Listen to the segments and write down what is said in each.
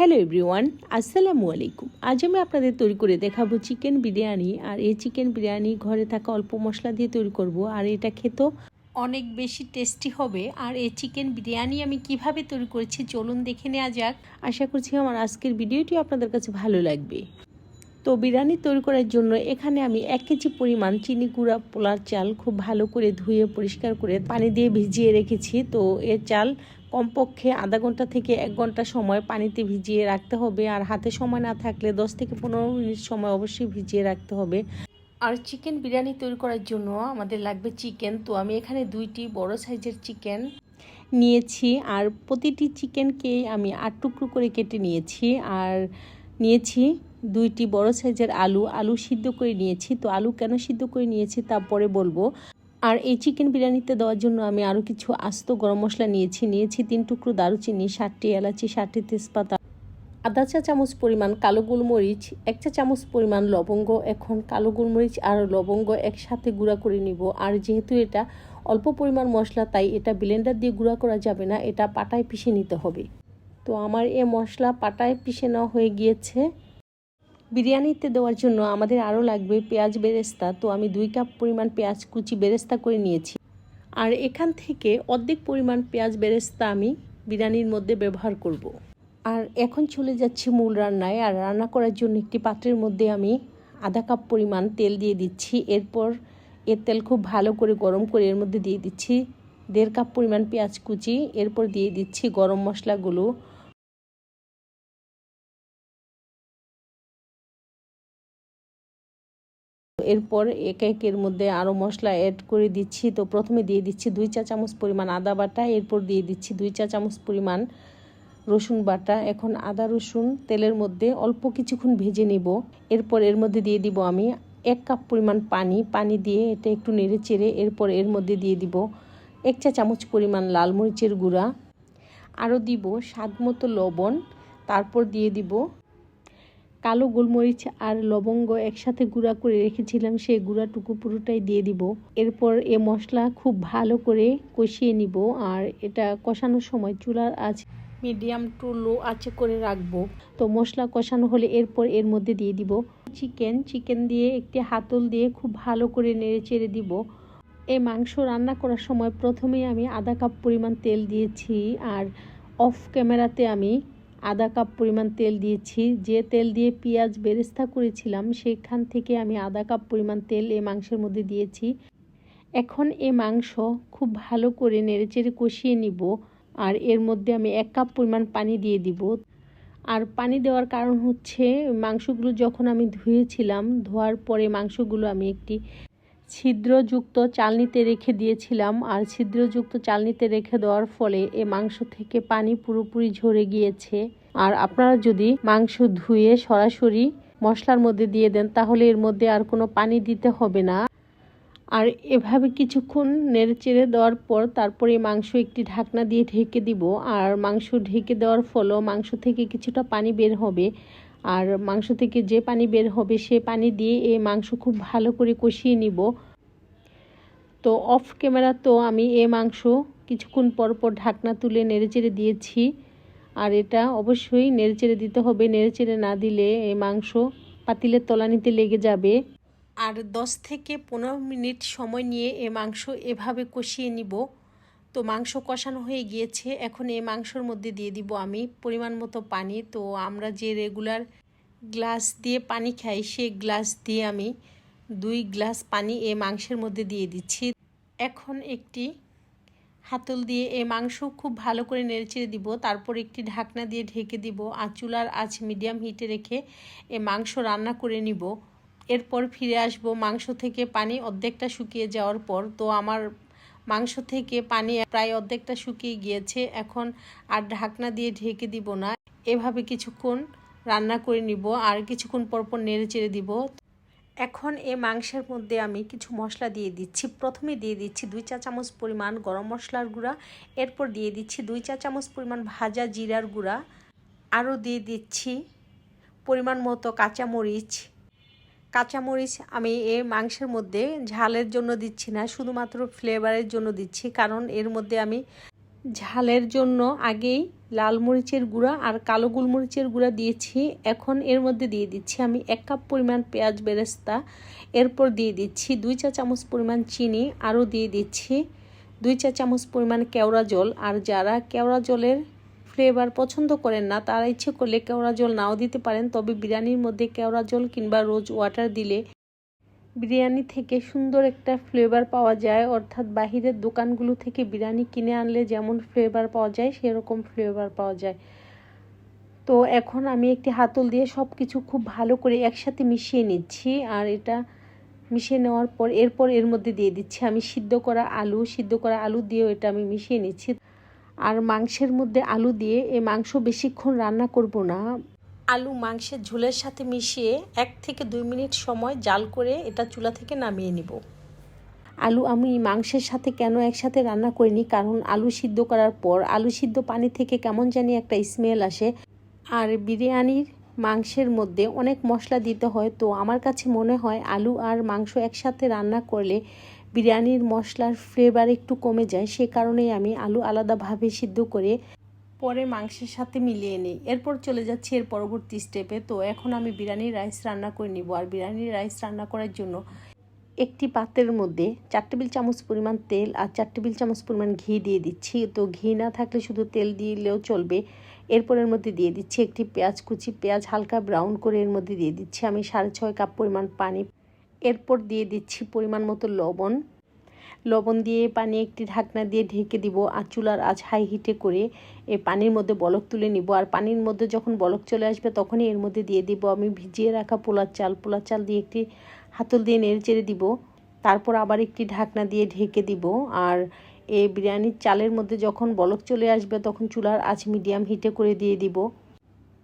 Hello everyone, আসসালামু আলাইকুম। আজ আমি আপনাদের তৈরি করে দেখাবো চিকেন বিরিয়ানি, আর এই চিকেন বিরিয়ানি ঘরে থাকা অল্প মশলা দিয়ে তৈরি করব, আর এটা খেতেও অনেক বেশি টেস্টি হবে। আর এই চিকেন বিরিয়ানি আমি কীভাবে তৈরি করেছি চলুন দেখে নেওয়া যাক। আশা করছি আমার আজকের ভিডিওটি আপনাদের কাছে ভালো লাগবে। তো বিরিয়ানি তৈরি করার জন্য এখানে আমি এক কেজি পরিমাণ চিনি গুঁড়া, পোলার চাল খুব ভালো করে ধুয়ে পরিষ্কার করে পানি দিয়ে ভিজিয়ে রেখেছি। তো এ চাল কমপক্ষে আধা ঘণ্টা থেকে এক ঘণ্টা সময় পানিতে ভিজিয়ে রাখতে হবে আর হাতে সময় না থাকলে দশ থেকে পনেরো মিনিট সময় অবশ্যই ভিজিয়ে রাখতে হবে। আর চিকেন বিরিয়ানি তৈরি করার জন্য আমাদের লাগবে চিকেন। তো আমি এখানে দুইটি বড় সাইজের চিকেন নিয়েছি আর প্রতিটি চিকেনকে আমি আট টুকরো করে কেটে নিয়েছি আর নিয়েছি দুইটি বড় সাইজের আলু। আলু সিদ্ধ করে নিয়েছি। তো আলু কেন সিদ্ধ করে নিয়েছি তা পরে বলব। আর এই চিকেন বিরিয়ানিতে দেওয়ার জন্য আমি আরও কিছু আস্ত গরম মশলা নিয়েছি। নিয়েছি তিন টুকরো দারুচিনি, ষাটটি এলাচি, ষাটটি তেজপাতা, আধা চা চামচ পরিমাণ কালো গোলমরিচ, এক চা চামচ পরিমাণ লবঙ্গ। এখন কালো গোলমরিচ আর লবঙ্গ একসাথে গুঁড়া করে নিব। আর যেহেতু এটা অল্প পরিমাণ মশলা, তাই এটা ব্লেন্ডার দিয়ে গুঁড়া করা যাবে না, এটা পাটায় পিষে নিতে হবে। তো আমার এ মশলা পাটায় পিষে নেওয়া হয়ে গিয়েছে। বিরিয়ানিতে দেওয়ার জন্য আমাদের আরও লাগবে পেঁয়াজ বেরেস্তা। তো আমি দুই কাপ পরিমাণ পেঁয়াজ কুচি বেরেস্তা করে নিয়েছি। আর এখান থেকে অর্ধেক পরিমাণ পেঁয়াজ বেরেস্তা আমি বিরিয়ানির মধ্যে ব্যবহার করব। আর এখন চলে যাচ্ছি মূল রান্নায়। আর রান্না করার জন্য একটি পাত্রের মধ্যে আমি আধা কাপ পরিমাণ তেল দিয়ে দিচ্ছি। এরপর এর তেল খুব ভালো করে গরম করে এর মধ্যে দিয়ে দিচ্ছি দেড় কাপ পরিমাণ পেঁয়াজ কুচি। এরপর দিয়ে দিচ্ছি গরম মশলাগুলো। এরপর এক একের মধ্যে আরও মশলা অ্যাড করে দিচ্ছি। তো প্রথমে দিয়ে দিচ্ছি দুই চা চামচ পরিমাণ আদা বাটা, এরপর দিয়ে দিচ্ছি দুই চা চামচ পরিমাণ রসুন বাটা। এখন আদা, রসুন তেলের মধ্যে অল্প কিছুক্ষণ ভেজে নেব। এরপর এর মধ্যে দিয়ে দিব আমি এক কাপ পরিমাণ পানি। পানি দিয়ে এটা একটু নেড়ে চেড়ে এরপর এর মধ্যে দিয়ে দিব এক চা চামচ পরিমাণ লাল মরিচের গুঁড়া। আরও দিব স্বাদ মতো লবণ। তারপর দিয়ে দিব কালো গোলমরিচ আর লবঙ্গ একসাথে গুঁড়া করে রেখেছিলাম সেই গুঁড়াটুকু পুরোটাই দিয়ে দিব। এরপর এ মশলা খুব ভালো করে কষিয়ে নিব, আর এটা কষানোর সময় চুলার আঁচ মিডিয়াম টু লো আঁচে করে রাখব। তো মশলা কষানো হলে এরপর এর মধ্যে দিয়ে দিব চিকেন। চিকেন দিয়ে একটি হাতল দিয়ে খুব ভালো করে নেড়ে চেড়ে দিব। এই মাংস রান্না করার সময় প্রথমেই আমি আধা কাপ পরিমাণ তেল দিয়েছি, আর অফ ক্যামেরাতে আমি আধা কাপ পরিমাণ তেল দিয়েছি। যে তেল দিয়ে পেঁয়াজ বেরেস্তা করেছিলাম, সেখান থেকে আমি আধা কাপ পরিমাণ তেল এ মাংসের মধ্যে দিয়েছি। এখন এ মাংস খুব ভালো করে নেড়েচেড়ে কষিয়ে নিব আর এর মধ্যে আমি এক কাপ পরিমাণ পানি দিয়ে দিব। আর পানি দেওয়ার কারণ হচ্ছে, মাংসগুলো যখন আমি ধুয়েছিলাম, ধোয়ার পরে মাংসগুলো আমি একটি ছিদ্রযুক্ত চালনিতে রেখে দিয়েছিলাম আর ছিদ্রযুক্ত চালনিতে রেখে দেওয়ার ফলে এ মাংস থেকে পানি পুরোপুরি ঝরে গিয়েছে। আর আপনারা যদি মাংস ধুয়ে সরাসরি মশলার মধ্যে দিয়ে দেন, তাহলে এর মধ্যে আর কোনো পানি দিতে হবে না। আর এভাবে কিছুক্ষণ নেড়ে চেড়ে দেওয়ার পর তারপরে মাংস একটি ঢাকনা দিয়ে ঢেকে দিব। আর মাংস ঢেকে দেওয়ার ফলও মাংস থেকে কিছুটা পানি বের হবে। আর মাংস থেকে যে পানি বের হবে সে পানি দিয়ে এই মাংস খুব ভালো করে কষিয়ে নিব। তো অফ ক্যামেরা তো আমি এ মাংস কিছুক্ষণ পর পর ঢাকনা তুলে নেড়েচেড়ে দিয়েছি। আর এটা অবশ্যই নেড়েচেড়ে দিতে হবে, নেড়েচেড়ে না দিলে এই মাংস পাতিলের তলানিতে লেগে যাবে। আর দশ থেকে পনেরো মিনিট সময় নিয়ে এ মাংস এভাবে কষিয়ে নিব। তো মাংস কষানো হয়ে গিয়েছে। এখন এই মাংসর মধ্যে দিয়ে দিব আমি পরিমাণ মতো পানি। তো আমরা যে রেগুলার গ্লাস দিয়ে পানি খাই, সেই গ্লাস দিয়ে আমি দুই গ্লাস পানি এই মাংসের মধ্যে দিয়ে দিচ্ছি। এখন একটি হাতল দিয়ে এই মাংস খুব ভালো করে নেড়েচেড়ে দিব। তারপর একটি ঢাকনা দিয়ে ঢেকে দিব আর চুলার আঁচ মিডিয়াম হিটে রেখে এ মাংস রান্না করে নিব। এরপর ফিরে আসব মাংস থেকে পানি অর্ধেকটা শুকিয়ে যাওয়ার পর। তো আমার মাংস থেকে পানি প্রায় অর্ধেকটা শুকিয়ে গিয়েছে। এখন আর ঢাকনা দিয়ে ঢেকে দিব না। এভাবে কিছুক্ষণ রান্না করে নিব আর কিছুক্ষণ পরপর নেড়ে চেড়ে দিব। এখন এ মাংসের মধ্যে আমি কিছু মশলা দিয়ে দিচ্ছি। প্রথমে দিয়ে দিচ্ছি দুই চা চামচ পরিমাণ গরম মশলার গুঁড়া। এরপর দিয়ে দিচ্ছি দুই চা চামচ পরিমাণ ভাজা জিরার গুঁড়া। আরও দিয়ে দিচ্ছি পরিমাণ মতো কাঁচামরিচ কাঁচামরিচ আমি এ মাংসের মধ্যে ঝালের জন্য দিচ্ছি না, শুধুমাত্র ফ্লেভারের জন্য দিচ্ছি। কারণ এর মধ্যে আমি ঝালের জন্য আগেই লাল মরিচের গুঁড়া আর কালো গোলমরিচের গুঁড়া দিয়েছি। এখন এর মধ্যে দিয়ে দিচ্ছি আমি এক কাপ পরিমাণ পেঁয়াজ বেরেস্তা। এরপর দিয়ে দিচ্ছি দুই চা চামচ পরিমাণ চিনি, আরও দিয়ে দিচ্ছি দুই চা চামচ পরিমাণ কেওড়া জল। আর যারা কেওড়া জলের ফ্লেভার পছন্দ করেন না, তারা ইচ্ছে করলে কেওড়া জল নাও দিতে পারেন। তবে বিরিয়ানির মধ্যে কেওড়া জল কিংবা রোজ ওয়াটার দিলে বিরিয়ানি থেকে সুন্দর একটা ফ্লেভার পাওয়া যায়। অর্থাৎ বাহিরের দোকানগুলো থেকে বিরিয়ানি কিনে আনলে যেমন ফ্লেভার পাওয়া যায়, সেরকম ফ্লেভার পাওয়া যায়। তো এখন আমি একটি হাতল দিয়ে সব কিছু খুব ভালো করে একসাথে মিশিয়ে নিচ্ছি আর এটা মিশিয়ে নেওয়ার পর, এরপর এর মধ্যে দিয়ে দিচ্ছি আমি সিদ্ধ করা আলু। সিদ্ধ করা আলু দিয়েও এটা আমি মিশিয়ে নিচ্ছি। আর মাংসের মধ্যে আলু দিয়ে এই মাংস বেশিক্ষণ রান্না করব না। আলু মাংসের ঝোলের সাথে মিশিয়ে এক থেকে দুই মিনিট সময় জাল করে এটা চুলা থেকে নামিয়ে নিব। আলু আমি মাংসের সাথে কেন একসাথে রান্না করিনি? কারণ আলু সিদ্ধ করার পর আলু সিদ্ধ পানি থেকে কেমন জানি একটা স্মেল আসে। আর বিরিয়ানির মাংসের মধ্যে অনেক মশলা দিতে হয় তো আমার কাছে মনে হয় আলু আর মাংস একসাথে রান্না করলে বিরিয়ানির মশলার ফ্লেভার একটু কমে যায়, সে কারণেই আমি আলু আলাদাভাবে সিদ্ধ করে পরে মাংসের সাথে মিলিয়ে নিই। এরপর চলে যাচ্ছি এর পরবর্তী স্টেপে তো এখন আমি বিরিয়ানির রাইস রান্না করে নিব। আর বিরিয়ানির রাইস রান্না করার জন্য একটি পাত্রের মধ্যে চার টেবিল চামচ পরিমাণ তেল আর চার টেবিল চামচ পরিমাণ ঘি দিয়ে দিচ্ছি। তো ঘি না থাকলে শুধু তেল দিলেও চলবে। এরপর এর মধ্যে দিয়ে দিচ্ছি একটি পেঁয়াজ কুচি। পেঁয়াজ হালকা ব্রাউন করে এর মধ্যে দিয়ে দিচ্ছি। আমি সাড়ে ছয় কাপ পরিমাণ পানি এরপর দিয়ে দিচ্ছি পরিমাণ মতো লবণ। লবণ দিয়ে পানি একটি ঢাকনা দিয়ে ঢেকে দিব আর চুলার আজ হাই হিটে করে এই পানির মধ্যে বলক তুলে নিব। আর পানির মধ্যে যখন বলক চলে আসবে তখনই এর মধ্যে দিয়ে দিব আমি ভিজিয়ে রাখা পোলার চাল। পোলার চাল দিয়ে একটি হাতল দিয়ে নেড়ে চেড়ে দিব। তারপর আবার একটি ঢাকনা দিয়ে ঢেকে দিব। আর এই বিরিয়ানির চালের মধ্যে যখন বলক চলে আসবে তখন চুলার আঁচ মিডিয়াম হিটে করে দিয়ে দিব।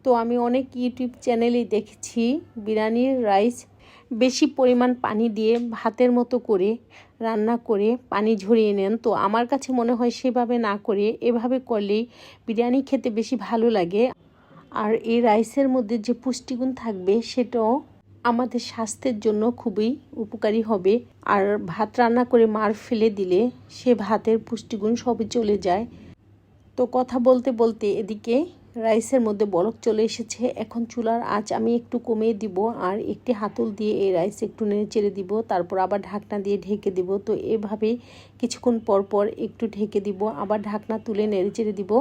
তো আমি অনেক ইউটিউব চ্যানেলেই দেখেছি বিরিয়ানির রাইস বেশি পরিমাণ পানি দিয়ে ভাতের মতো করে রান্না করে পানি ঝরিয়ে নেন। তো আমার কাছে মনে হয় সেভাবে না করে, এভাবে করলেই বিরিয়ানি খেতে বেশি ভালো লাগে। আর এই রাইসের মধ্যে যে পুষ্টিগুণ থাকবে, সেটাও আমাদের স্বাস্থ্যের জন্য খুবই উপকারী হবে। আর ভাত রান্না করে মার ফেলে দিলে সে ভাতের পুষ্টিগুণ সবই চলে যায়। তো কথা বলতে বলতে এদিকে রাইসের মধ্যে বরফ চলে এসেছে। এখন চুলার আঁচ আমি একটু কমিয়ে দিব আর একটি হাতল দিয়ে এই রাইস একটু নেড়ে চেড়ে দিব। তারপর আবার ঢাকনা দিয়ে ঢেকে দিব। তো এভাবে কিছুক্ষণ পর পর একটু ঢেকে দিব। আবার ঢাকনা তুলে নেড়ে চেড়ে দিব।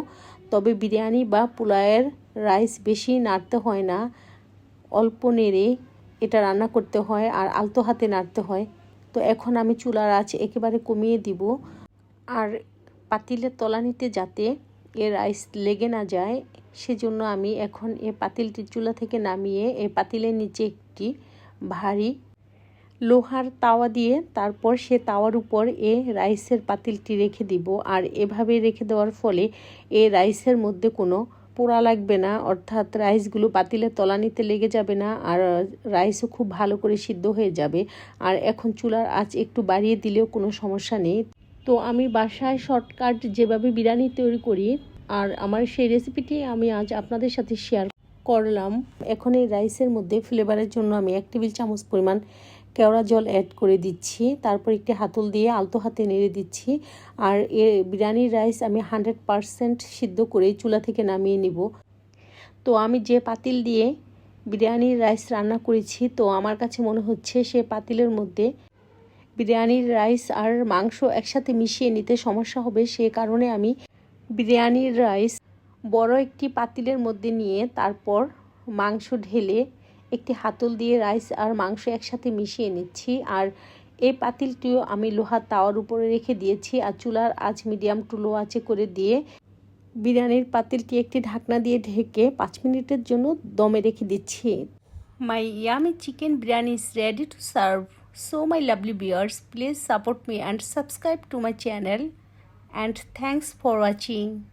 তবে বিরিয়ানি বা পোলায়ের রাইস বেশি নাড়তে হয় না। অল্প নেড়ে এটা রান্না করতে হয় আর আলতো হাতে নাড়তে হয়। তো এখন আমি চুলার আঁচ একেবারে কমিয়ে দিব। আর পাতিলের তলানিতে যাতে এ রাইস লেগে না যায়, সেজন্য আমি এখন এ পাতিলটি চুলা থেকে নামিয়ে এ পাতিলের নিচে একটি ভারী লোহার তাওয়া দিয়ে তারপর সে তাওয়ার উপর এ রাইসের পাতিলটি রেখে দিব। আর এভাবে রেখে দেওয়ার ফলে এ রাইসের মধ্যে কোনো পোড়া লাগবে না, অর্থাৎ রাইসগুলো পাতিলে তলানিতে লেগে যাবে না, আর রাইসও খুব ভালো করে সিদ্ধ হয়ে যাবে। আর এখন চুলার আঁচ একটু বাড়িয়ে দিলেও কোনো সমস্যা নেই। তো আমি বাসায় শর্টকাট যেভাবে বিরিয়ানি তৈরি করি আর আমার সেই রেসিপিটি আমি আজ আপনাদের সাথে শেয়ার করলাম। এখন এই রাইসের মধ্যে ফ্লেভারের জন্য আমি এক টেবিল চামচ পরিমাণ কেওড়া জল অ্যাড করে দিচ্ছি। তারপর একটি হাতল দিয়ে আলতো হাতে নেড়ে দিচ্ছি। আর এ বিরিয়ানির রাইস আমি হান্ড্রেড পারসেন্ট সিদ্ধ করে চুলা থেকে নামিয়ে নিব। তো আমি যে পাতিল দিয়ে বিরিয়ানির রাইস রান্না করেছি, তো আমার কাছে মনে হচ্ছে সে পাতিলের মধ্যে বিরিয়ানির রাইস আর মাংস একসাথে মিশিয়ে নিতে সমস্যা হবে, সে কারণে আমি বিরিয়ানির রাইস বড় একটি পাতিলের মধ্যে নিয়ে তারপর মাংস ঢেলে একটি হাতল দিয়ে রাইস আর মাংস একসাথে মিশিয়ে নিচ্ছি। আর এই পাতিলটিও আমি লোহার তাওয়ার উপরে রেখে দিয়েছি আর চুলার আঁচ মিডিয়াম টু লো করে দিয়ে বিরিয়ানির পাতিলটি একটি ঢাকনা দিয়ে ঢেকে পাঁচ মিনিটের জন্য দমে রেখে দিচ্ছি। My yummy chicken biryani is ready to serve. So my lovely viewers, please support me and subscribe to my channel and thanks for watching.